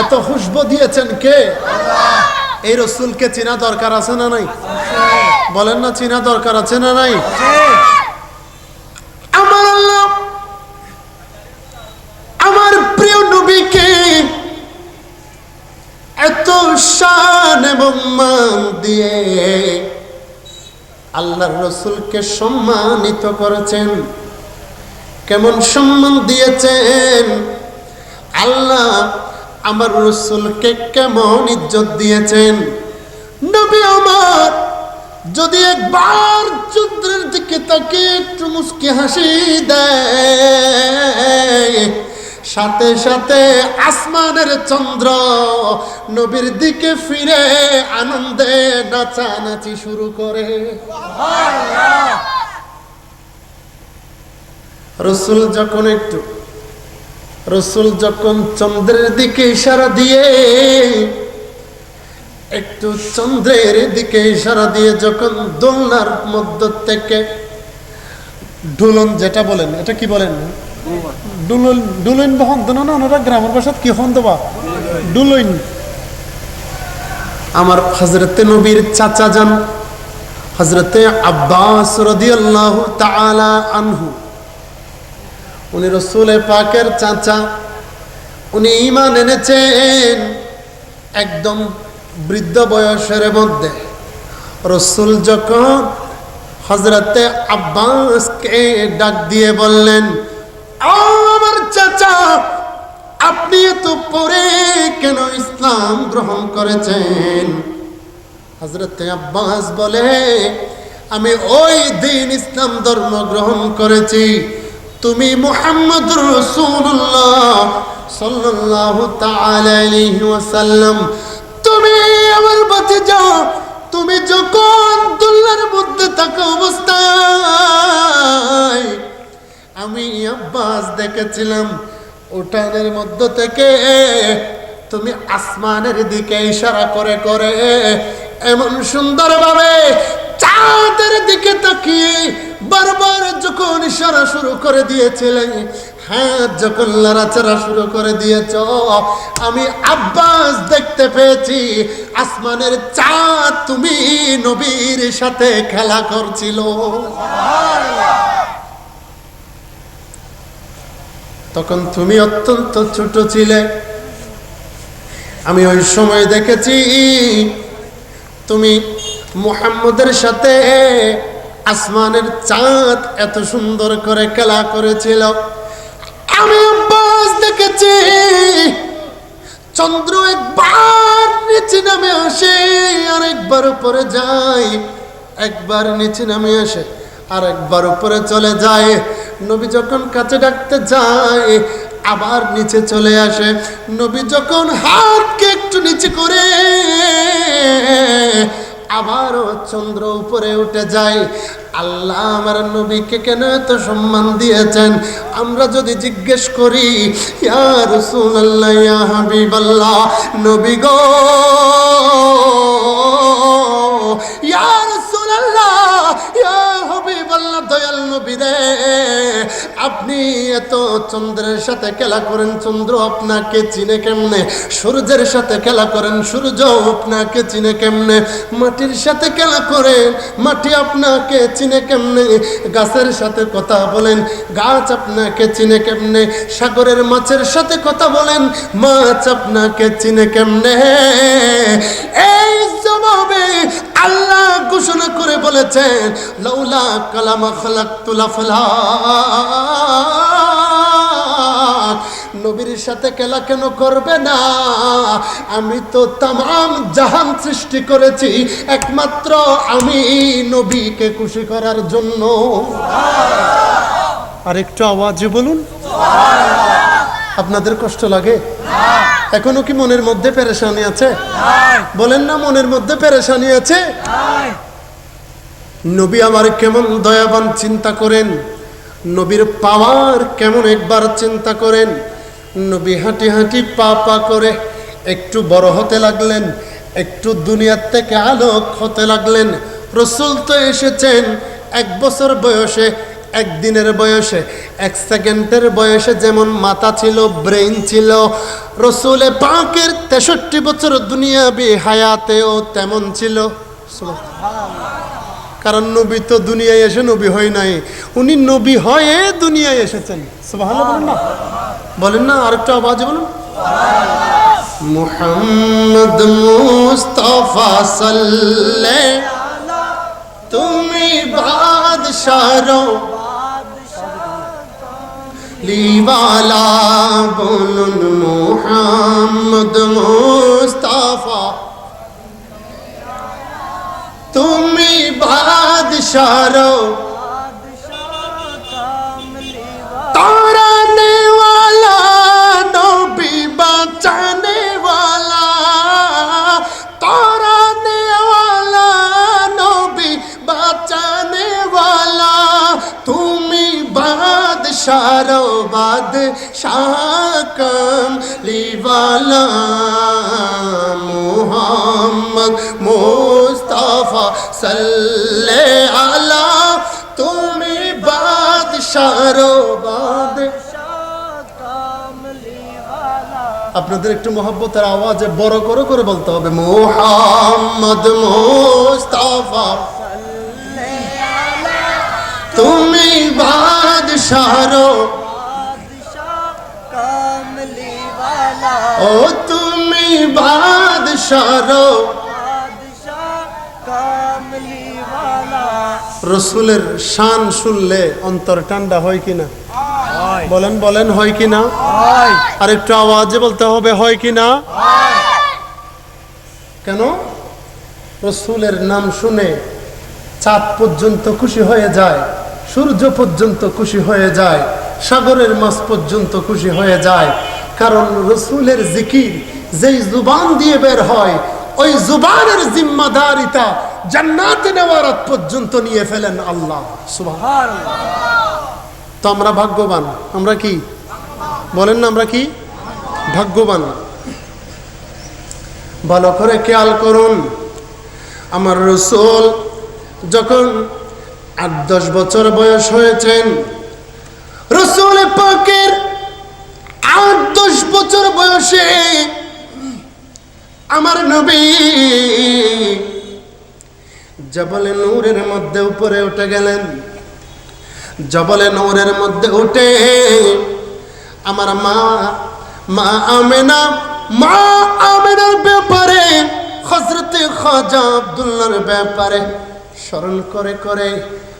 এত খুশবু দিয়েছেন কে? এই রসুলকে চেনা দরকার আছে না নাই? বলেন না, চেনা দরকার আছে না নাই? আমার আল্লাহ প্রিয় নবীকে এত এবং মান দিয়ে আল্লাহর রসুলকে সম্মানিত করেছেন। কেমন সম্মান দিয়েছেন? আল্লাহ আমার রসুলকে কেমন ইজ্জত দিয়েছেন? নবী আমার যদি একবার চন্দ্রের দিকে তাকে একটু মুস্কি হাসি দেয় সাথে সাথে আসমানের চন্দ্র নবীর দিকে ফিরে আনন্দে নাচানাচি শুরু করে। রসুল যখন একটু রসুল যখন চন্দ্রের দিকে ইশারা দিয়ে, একটু চন্দ্রের দিকে ইশারা দিয়ে যখন দোলনার মধ্য থেকে ডুলন যেটা বলেন, এটা কি বলেন? ডুলন ডুলইন বহন দেন না, ওনারা গ্রামের ভাষাত কি হন দেবা? ডুলইন আমার হজরতে নবীর চাচা যান হজরতে আব্বাস রদিয়াল্লাহু তাআলা আনহু। উনি রসুল পাকের চাচা। উনি ইমান এনেছেন একদম বৃদ্ধ বয়সের মধ্যে। রসুল যখন হজরতে আব্বাসকে ডাক দিয়ে বললেন আমার চাচা, আপনি এত পরে কেন ইসলাম গ্রহণ করেছেন? হজরতে আব্বাস বলে, আমি ওই দিন ইসলাম ধর্ম গ্রহণ করেছি। তুমি মুহাম্মদ রসুল্লাহ সাল্লাল্লাহু তাআলা আলাইহি ওয়াসাল্লাম। তুমি আমার পথে যাও, তুমি যখন দুল্লার মধ্যে থাকা অবস্থায়, আমি আব্বাস দেখেছিলাম, উঠানের মধ্য থেকে তুমি আসমানের দিকে ইশারা করে করে এমন সুন্দরভাবে চাঁদের দিকে তাকিয়ে বারবার যখন ইশারা শুরু করে দিয়েছিলে হাত যখন লড়াচড়া শুরু করে দিয়েছ, আমি আব্বাস দেখতে পেয়েছি, আসমানের চাঁদ তুমি নবীর সাথে খেলা করছিল। তখন তুমি অত্যন্ত ছোট ছিলে। আমি ওই সময় দেখেছি, তুমি মুহাম্মদের সাথে আসমানের চাঁদ এত সুন্দর করে খেলা করেছিল। আমি আব্বাস দেখেছি, চন্দ্র একবার নিচে নামে আসে আর একবার উপরে যায়, একবার নিচে নামে আসে আর একবার উপরে চলে যায়। নবী যখন কাছে ডাকতে যায়, আবার নিচে চলে আসে। নবী যখন হাতকে একটু নিচে করে আবারও চন্দ্র উপরে উঠে যায়। আল্লাহ আমার নবীকে কেন এত সম্মান দিয়েছেন? আমরা যদি জিজ্ঞেস করি ইয়ার ইয়া নবী গো ইয়ার রাসূলুল্লাহ, ইয়া হাবিবাল্লাহ দয়াল নবী রে আপনি এত চন্দ্রের সাথে খেলা করেন, চন্দ্র আপনাকে চিনে কেমনে? সূর্যের সাথে খেলা করেন, সূর্য আপনাকে চিনে কেমনে? মাটির সাথে খেলা করেন, মাটি আপনাকে চিনে কেমনে? গাছের সাথে কথা বলেন, গাছ আপনাকে চিনে কেমনে? সাগরের মাছের সাথে কথা বলেন, মাছ আপনাকে চিনে কেমনে? এই জবাবে আল্লাহ ঘোষণা করে বলেছেন লৌলা কালামা খালাক্তুল আফলাক। নবীর সাথে খেলা কেন করবে না? আমি তো তাম জাহান সৃষ্টি করেছি, একমাত্র আমি নবীকে খুশি করার জন্য। আর একটু আওয়াজে বলুন। আপনাদের কষ্ট লাগে? এখনও কি মনের মধ্যে পেরেশানি আছে? বলেন না মনের মধ্যে পেরেশানি আছে? নবী আমার কেমন দয়াবান চিন্তা করেন। নবীর পাওয়ার কেমন একবার চিন্তা করেন। নবী হাঁটি হাঁটি পা পা করে একটু বড় হতে লাগলেন, একটু দুনিয়ার থেকে আলোক হতে লাগলেন। রসুল তো এসেছেন, এক বছর বয়সে একদিনের বয়সে, এক সেকেন্ডের বয়সে যেমন মাথা ছিল, ব্রেইন ছিল, রসুলে পাঁকের তেষট্টি বছর দুনিয়া বি হায়াতেও তেমন ছিল। কারণ নবী তো দুনিয়ায় এসে নবী হয় নাই। উনি নবী হয়ে দুনিয়ায় এসেছেন। বলেন না। বলেন না, আরেকটা আওয়াজ বলুন। মুহাম্মদ মুস্তাফা সাল্লে, তুমি বাদশারো লিওয়ালা বলুন মোহাম্মদ মুস্তাফা। তুমি বাদশাহ তারা বাদশাহ কমলিওয়ালা মুহাম্মদ মুস্তাফা সাল্লে আলা। তুমি বাদশারো বাদ। আপনাদের একটু মহব্বতের আওয়াজে বড় করে করে বলতে হবে মোহাম্মদ মোস্তাফা। তুমি বাদশারো ও তুমি বাদশারো রসুলের শান শুনলে অন্তর ঠান্ডা হয় কিনা? বলেন বলেন, হয় কিনা? আর একটু আওয়াজে বলতে হবে, হয় কিনা? কেন? রসুলের নাম শুনে চাঁদ পর্যন্ত খুশি হয়ে যায়, সূর্য পর্যন্ত খুশি হয়ে যায়, সাগরের মাছ পর্যন্ত খুশি হয়ে যায় কারণ রসুলের জিকির যেই জুবান দিয়ে বের হয়, ওই জুবানের জিম্মাদারিতা জান্নাতে নেওয়ার পর্যন্ত নিয়ে ফেলেন আল্লাহ। সুবাহ তো আমরা ভাগ্যবান, আমরা কি? বলেন না আমরা কি? ভাগ্যবান। ভালো করে খেয়াল করুন। আমার রসুল যখন আট দশ বছর বয়স হয়েছেন, রসুল পাকের আট দশ বছর বয়সে আমার নবী জবলে নূরের মধ্যে উপরে উঠে গেলেন। জবলে নূরের মধ্যে উঠে আমার মা মা আমেনা, মা আমেনার ব্যাপারে হজরতে খাজা আব্দুল্লার ব্যাপারে স্মরণ করে করে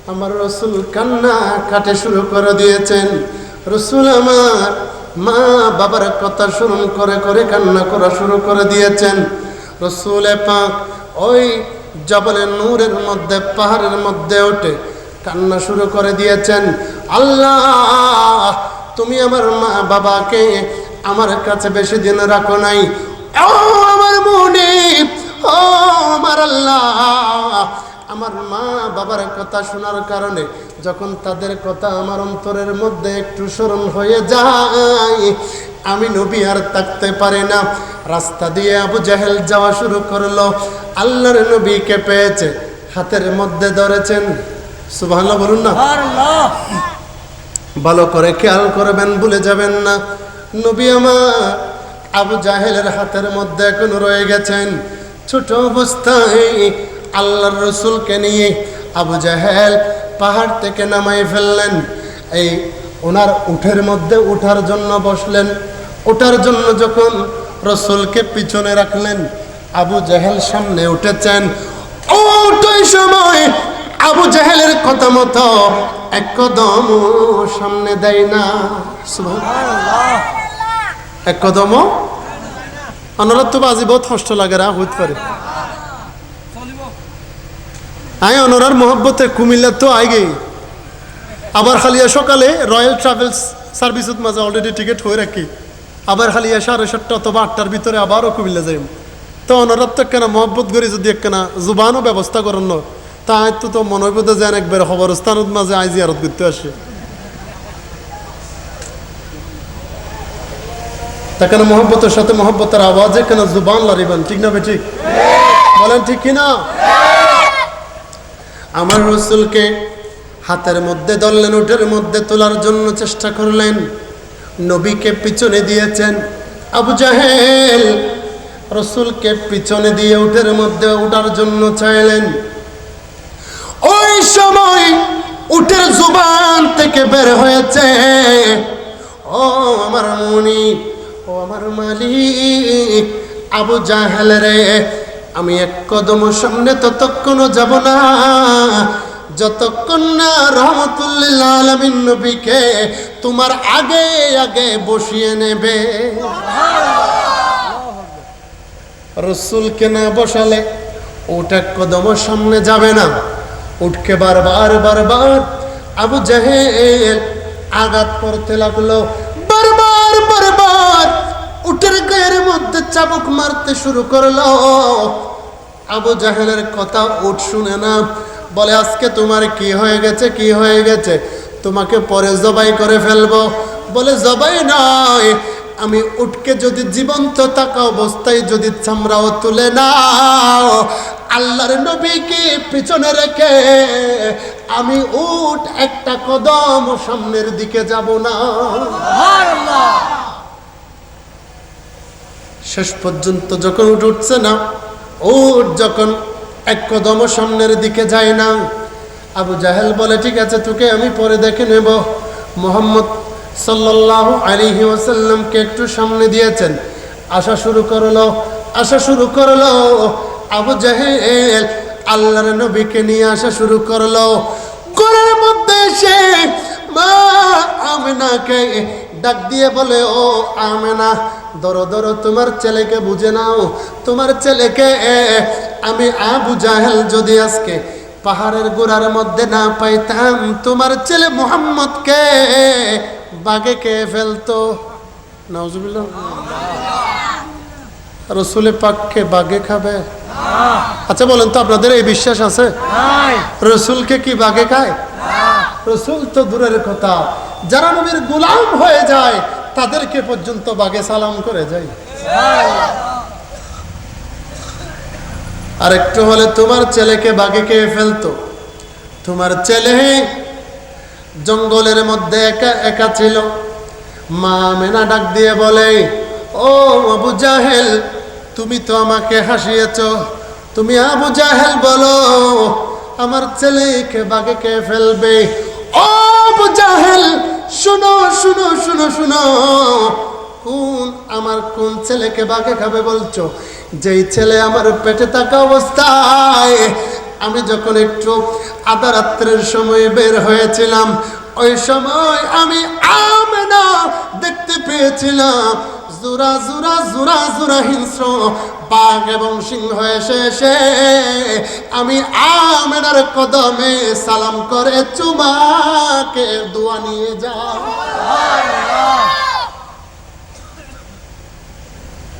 আমার রসুল কান্না কাটে শুরু করে দিয়েছেন। রসুল আমার মা বাবার কথা স্মরণ করে করে কান্না করা শুরু করে দিয়েছেন। রসুলে পাক ওই জবলে নূরের মধ্যে, পাহাড়ের মধ্যে ওঠে কান্না শুরু করে দিয়েছেন। আল্লাহ, তুমি আমার মা বাবাকে আমার কাছে বেশি দিন রাখো নাই। ও আমার মনে ও আমার আল্লাহ আমার মা বাবার কথা শোনার কারণে যখন তাদের কথা আমার অন্তরের মধ্যে একটু স্মরণ হয়ে যায় আমি নবী আর থাকতে পারি না। রাস্তা দিয়ে আবু জাহেল যাওয়া শুরু করল। আল্লাহর নবীকে পেয়েছে? হাতের মধ্যে ধরেছেন। সুবাহ বলুন না। ভালো করে খেয়াল করবেন ভুলে যাবেন না। নবী আমার আবু জাহেলের হাতের মধ্যে এখন রয়ে গেছেন। ছোট অবস্থায় আল্লাহর রসুলকে নিয়ে আবু জাহেল পাহাড় থেকে নামাই ফেললেন। এই ওনার উঠের মধ্যে উঠার জন্য বসলেন। ওঠার জন্য যখন রসুলকে পিছনে রাখলেন, আবু জাহেল সামনে উঠেছেন। ওই সময় আবু জাহেলের কথা মতো এক কদম সামনে দেয় না। সুবহান- এক কদম তো বাজি, বহুত কষ্ট লাগে রা, হইতে পারে। আই অনরার মোহব্বতে কুমিল্লা তো আই গেই আবার খালিয়া সকালে রয়্যাল ট্রাভেলস সার্ভিসত মাঝে অলরেডি টিকিট হয়ে রাখি। আবার খালিয়া সাড়ে সাতটা অথবা আটটার ভিতরে আবারও কুমিল্লা যাই তো অনরাত তো একখানা মহব্বত করি যদি একখানা জুবানও ব্যবস্থা করেন ন, তা আয় তো তো মনে বোধ যেন একবার খবরস্থানত মাঝে আই জিয়ারত করতে আসে। তা কেন মহব্বতের সাথে মহব্বতের আওয়াজে কেন জুবান লারিবেন, ঠিক না বে ঠিক? বলেন ঠিক কিনা আমার রসুলকে হাতের মধ্যে ধরলেন উঠের মধ্যে তোলার জন্য চেষ্টা করলেন। নবীকে পিছনে দিয়েছেন। আবু জাহেল রসুলকে পিছনে দিয়ে উঠের মধ্যে উঠার জন্য চাইলেন। ওই সময় উঠের জুবান থেকে বের হয়েছে। ও আমার মনি, ও আমার মালিক, আবু জাহেল রে আমি এক কদম সামনে ততক্ষণও যাব না। যতক্ষণ না রহমতুল্লাহ আলমিন তোমার আগে আগে বসিয়ে নেবে। রসুলকে না বসালে ওটা কদম সামনে যাবে না। উঠকে বারবার বারবার আবু জাহেল আঘাত করতে লাগল। মধ্যে চাবুক মারতে শুরু করল। আবু জাহেলের কথা উঠ শুনে না, বলে, আজকে তোমার কি হয়ে গেছে, কি হয়ে গেছে? তোমাকে পরে জবাই করে ফেলব। বলে, জবাই নয়, আমি উঠকে যদি জীবন্ত থাকা অবস্থায় যদি চামড়াও তুলে নাও, আল্লাহর নবীকে পিছনে রেখে আমি উঠ একটা কদম সামনের দিকে যাব না। শেষ পর্যন্ত যখন উঠ উঠছে না, উঠ যখন এক কদম সামনের দিকে যায় না। আবু জাহেল বলে, ঠিক আছে, তোকে আমি পরে দেখে নেব। মোহাম্মদ সাল্লাহ আলিহি ওসাল্লামকে একটু সামনে দিয়েছেন। আসা শুরু করল আসা শুরু করল। আবু জাহেল আল্লাহর নবীকে নিয়ে আসা শুরু করল। করার মধ্যে এসে মা আমেনাকে ডাক দিয়ে বলে ও আমেনা ধরো ধরো তোমার ছেলেকে বুঝে নাও। তোমার ছেলেকে আমি আবু জাহেল যদি আজকে পাহাড়ের গোড়ার মধ্যে না পাইতাম তোমার ছেলে মোহাম্মদকে বাগে কে ফেলতো। নজবিল্লা রসুলে পাককে বাগে খাবে? আচ্ছা বলেন তো আপনাদের এই বিশ্বাস আছে? রসুলকে কি বাগে খায়? রসুল তো দূরের কথা। যারা নবীর গোলাম হয়ে যায়, তাদেরকে পর্যন্ত বাগে সালাম করে যাই। আর একটু হলে তোমার ছেলেকে বাগে খেয়ে ফেলতো। তোমার ছেলে জঙ্গলের মধ্যে একা একা ছিল। মা মেনা ডাক দিয়ে বলে, ও আবু জাহেল, তুমি তো আমাকে হাসিয়েছ। তুমি আবু জাহেল বলো, আমার ছেলেকে বাগে কে ফেলবে। আবু জাহেল, শুনো শুনো শুনো শুনো। কোন আমার কোন ছেলেকে বাগে খাবে বলছো? যেই ছেলে আমার পেটে থাকা অবস্থায়, আমি যখন একটু আধা রাত্রের সময় বের হয়েছিলাম, ওই সময় আমি আমেনা দেখতে পেয়েছিলাম। জোরা জোরা জোরা জোরা হিংস্র, বাঘ এবং সিংহ এসে এসে আমি আমেনার কদমে সালাম করে চুমাকে দোয়া নিয়ে যাও।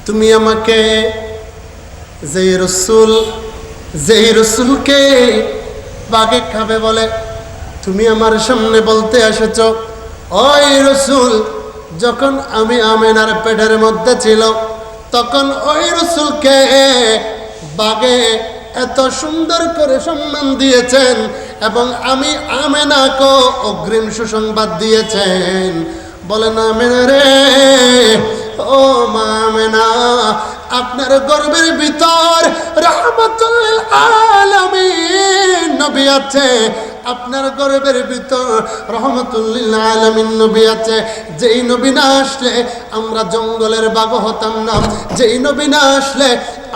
তুমি আমাকে যেই রসুল, যেই রসুলকে বাঘে খাবে বলে তুমি আমার সামনে বলতে এসেছ, ওই রসুল যখন আমি আমেনার পেটের মধ্যে ছিল, তখন ওই রসুলকে বাগে এত সুন্দর করে সম্মান দিয়েছেন এবং আমি আমেনাকে অগ্রিম সুসংবাদ দিয়েছেন। বলেন, আমেনা রে, ও মা আমেনা, আপনার গর্বের ভিতর রহমতুল্লিল আলামিন নবী আছে। আপনার গর্বের ভিতর রহমতুল্লিল নবী আছে। যেই নবী না আসলে আমরা জঙ্গলের বাঘ হতাম না। যেই নবী না আসলে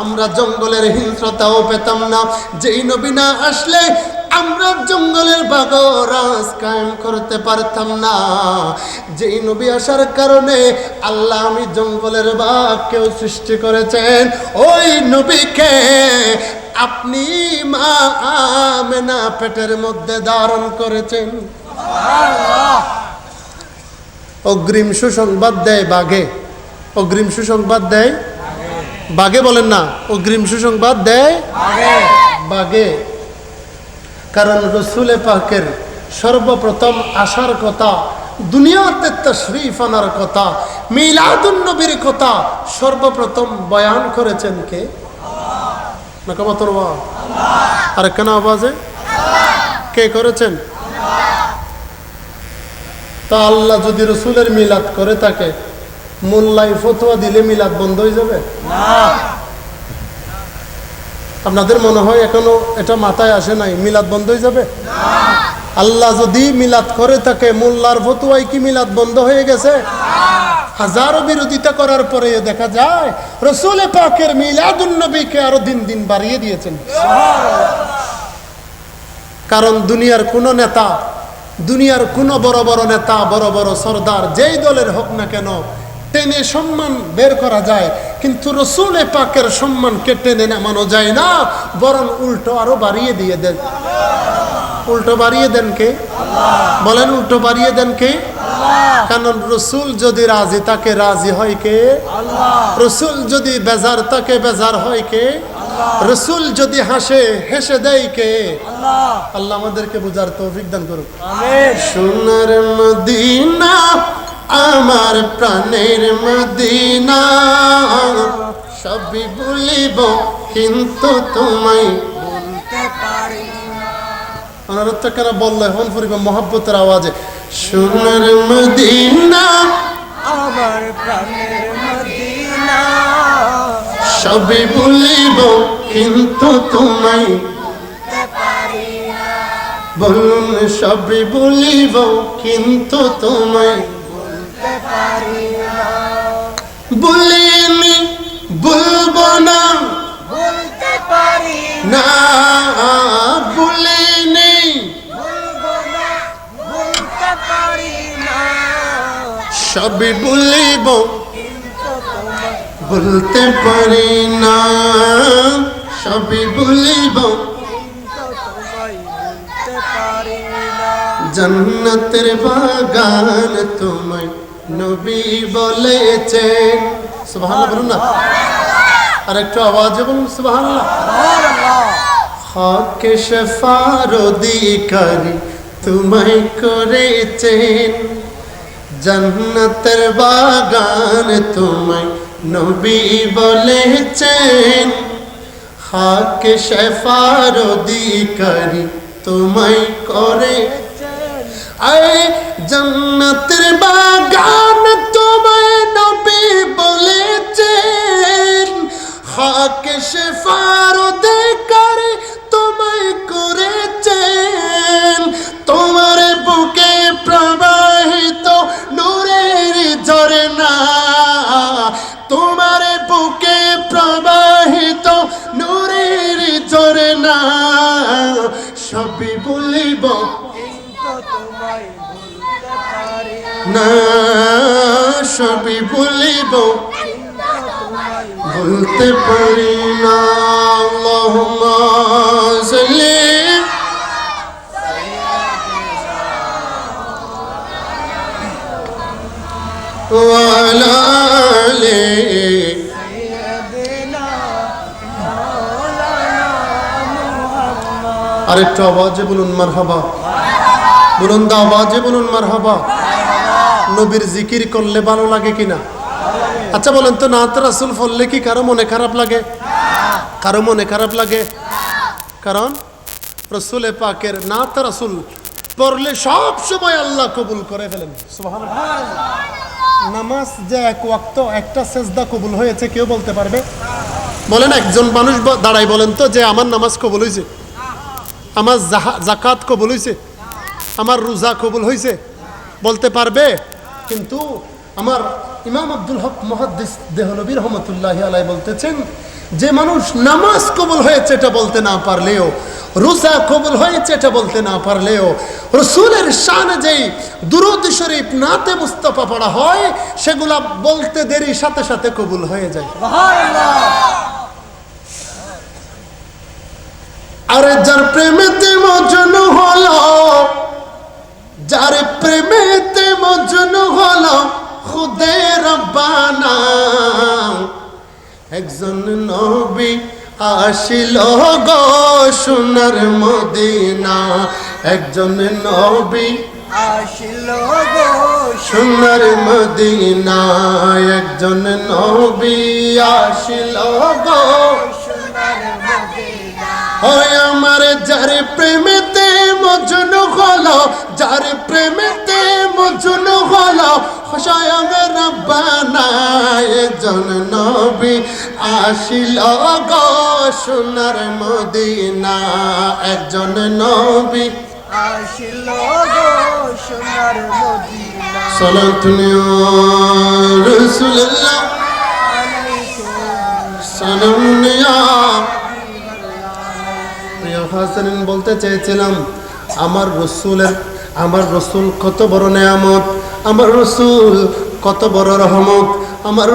আমরা জঙ্গলের হিংস্রতাও পেতাম না। যেই নবী না আসলে আমরা জঙ্গলের বাঘ রাজ কায়েম করতে পারতাম না। যেই নবী আসার কারণে আল্লাহ আমি জঙ্গলের বাঘকেও সৃষ্টি করেছেন। ওই নবীকে আপনি মা আমেনা পেটের মধ্যে ধারণ করেছেন। অগ্রিম সুসংবাদ দেয় বাঘে। অগ্রিম সুসংবাদ দেয়? বাঘে বলেন না অগ্রিম সুসংবাদ দেয়? বাঘে। কারণ রসুলে পাকের সর্বপ্রথম আসার কথা, দুনিয়াতে তশরিফ আনার কথা, মিলাদুন নবীর কথা সর্বপ্রথম বয়ান করেছেন কে? না কমাতর আর কেন আওয়াজে? কে করেছেন? তা আল্লাহ যদি রসুলের মিলাদ করে থাকে মোল্লাই ফতোয়া দিলে মিলাদ বন্ধ হয়ে যাবে? আপনাদের মনে হয় এখনও এটা মাথায় আসে নাই? মিলাদ বন্ধ হয়ে যাবে? আল্লাহ যদি মিলাদ করে থাকে, মোল্লার ফতুয়াই কি মিলাদ বন্ধ হয়ে গেছে? হাজারো বিরোধিতা করার পরে দেখা যায়, রসুল পাকের মিলাদুন নবীকে আরও দিন দিন বাড়িয়ে দিয়েছেন। কারণ দুনিয়ার কোন নেতা, দুনিয়ার কোন বড় বড় নেতা, বড় বড় সর্দার, যেই দলের হোক না কেন, টেনে সম্মান বের করা যায়। কিন্তু রসুল পাকের সম্মানকে টেনে নামানো যায় না বরং উল্টো আরও বাড়িয়ে দিয়ে দেন। উল্টো বাড়িয়ে দেন কে? বলেন উল্টো বাড়িয়ে দেন কে? কারণ রসুল যদি রাজি তাকে রাজি হয় কে? রসুল যদি বেজার তাকে বেজার হয় কে? রসুল যদি হাসে হেসে দেয় কে? আল্লাহ আমাদেরকে বুঝার তৌফিক দান করুক। সোনার মদিনা আমার প্রাণের মদিনা। সবই বলিব, কিন্তু তোমায় অনারত্ব কেন বললে? হন ফুরিব মহাব্বতের আওয়াজে। সোনার মদিনা, আমার প্রাণের মদিনা। সবই বলিব, কিন্তু তোমায় বলুন, সবই বলিব, কিন্তু তোমায় না। বলতে পারি না। বলিনি বলব না পারি না। সবই বলিব। বলতে পারি না। সবই বলিব। জান্নাতের বাগান তোমায় নবী বলেছেন সুবহানাল্লাহ, বলুন না। আর একটু আওয়াজে বলুন, সুবহানাল্লাহ। হক শফার অধিকারী তোমায় করেছেন জান্নাতের বাগান তোমায় নবী বলেছেন হক শফার অধিকারী তোমায় করে আয় জান্নাতের বাগান তোমায় নবী বলেছেন। হক শেফার অধিকারী তোমায় করেছেন। তোমার বুকে প্রবাহিত নূরের ঝরনা তোমার বুকে প্রবাহিত নূরের ঝরনা সবই বলিব কিন্তু তোমায় বলতে পারি না সবই কিন্তু বলতে পারি না আরেকটু আওয়াজে বলুন মারহাবা। বলুন দা আওয়াজে বলুন মারহাবা। নবীর জিকির করলে ভালো লাগে কিনা? আচ্ছা বলেন তো, নাত রাসুল ফললে কি কারও মনে খারাপ লাগে? কারও মনে খারাপ লাগে? কারণ রসুলে পাকের নাত রাসুল পড়লে সব সময় আল্লাহ কবুল করে ফেলেন। নামাজ যে এক ওয়াক্ত, একটা সেজদা কবুল হয়েছে, কেউ বলতে পারবে? বলেন, একজন মানুষ দাঁড়াই বলেন তো যে, আমার নামাজ কবুল হয়েছে আমার জাকাত কবুল হয়েছে আমার রোজা কবুল হয়েছে বলতে পারবে? কিন্তু আমার ইমাম আব্দুল হক মহাদ্দিস দেহলবীর রহমতুল্লাহ আলাই বলতেছেন, যে মানুষ নামাজ কবুল হয়েছে এটা বলতে না পারলেও, রোজা কবুল হয়েছে এটা বলতে না পারলেও, রসুলের শানে যেই দুরুদ শরীফ, নাতে মুস্তফা পড়া হয়, সেগুলা বলতে দেরি, সাথে সাথে কবুল হয়ে যায়। আরে যার প্রেমেতে মজন রব্বানা একজন নবী আসিল গো সোনার মদিনা। একজন নবী আসিল গো সোনার মদিনা। একজন নবী আসিল গো হয় আমার যার প্রেমেতে মজন হলো, যার প্রেমেতে মজন হলো স্বয়ং রব্বানা এজন নবী আসিল গো সোনার মদিনা। একজন নবী আসিল গো সোনার মদিনা। বলতে চেয়েছিলাম, আমার রসুলের আমার রসুল কত বড় নেয়ামত। আমার রসুল কত বড় রহমত। আমার